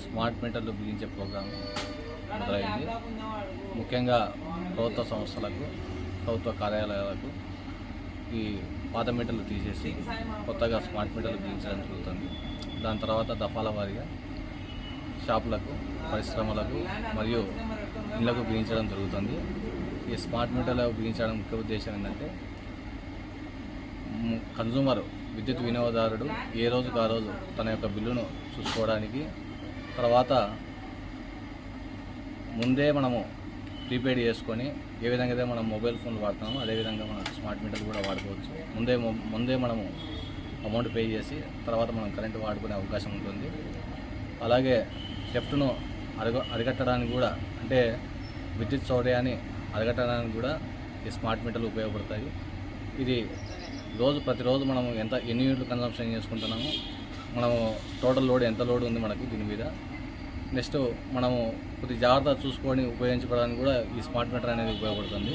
Smart మీటర్లు బిగించే programme మొదలైంది. ముఖ్యంగా ప్రభుత్వ సంస్థలకు ప్రభుత్వ కార్యాలయాలకు ఈ పాత మీటర్లు తీసేసి కొత్తగా స్మార్ట్ మీటర్లు బిగించడం జరుగుతుంది. దాని తర్వాత దఫాల వారీగా షాపులకు పరిశ్రమలకు మరియు ఇళ్ళకు బిగించడం జరుగుతుంది. ఈ స్మార్ట్ మీటర్లు బిగించడం ముఖ్య ఉద్దేశం ఏంటంటే మ్, కన్జూమర్ విద్యుత్ వినియోగదారుడు ఏ రోజుకు ఆ రోజు తన యొక్క బిల్లును చూసుకోవడానికి. తర్వాత ముందే మనము ప్రీపెయిడ్ చేసుకొని ఏ విధంగా అయితే మనం మొబైల్ ఫోన్లు వాడుతున్నామో అదేవిధంగా మనం స్మార్ట్ మీటర్లు కూడా వాడుకోవచ్చు. ముందే ముందే మనము అమౌంట్ పే చేసి తర్వాత మనం కరెంటు వాడుకునే అవకాశం ఉంటుంది. అలాగే థెఫ్ట్ను అరగ అరికట్టడానికి కూడా అంటే విద్యుత్ సౌర్యాన్ని అరగట్టడానికి కూడా ఈ స్మార్ట్ మీటర్లు ఉపయోగపడతాయి. ఇది రోజు ప్రతిరోజు మనం ఎంత ఎన్ని యూనిట్లు కన్సంప్షన్ చేసుకుంటున్నాము మనము టోటల్ లోడ్ ఎంత లోడ్ ఉంది మనకి దీని మీద. నెక్స్ట్ మనము కొద్ది జాగ్రత్త చూసుకొని ఉపయోగించుకోవడానికి కూడా ఈ స్మార్ట్ మీటర్ అనేది ఉపయోగపడుతుంది.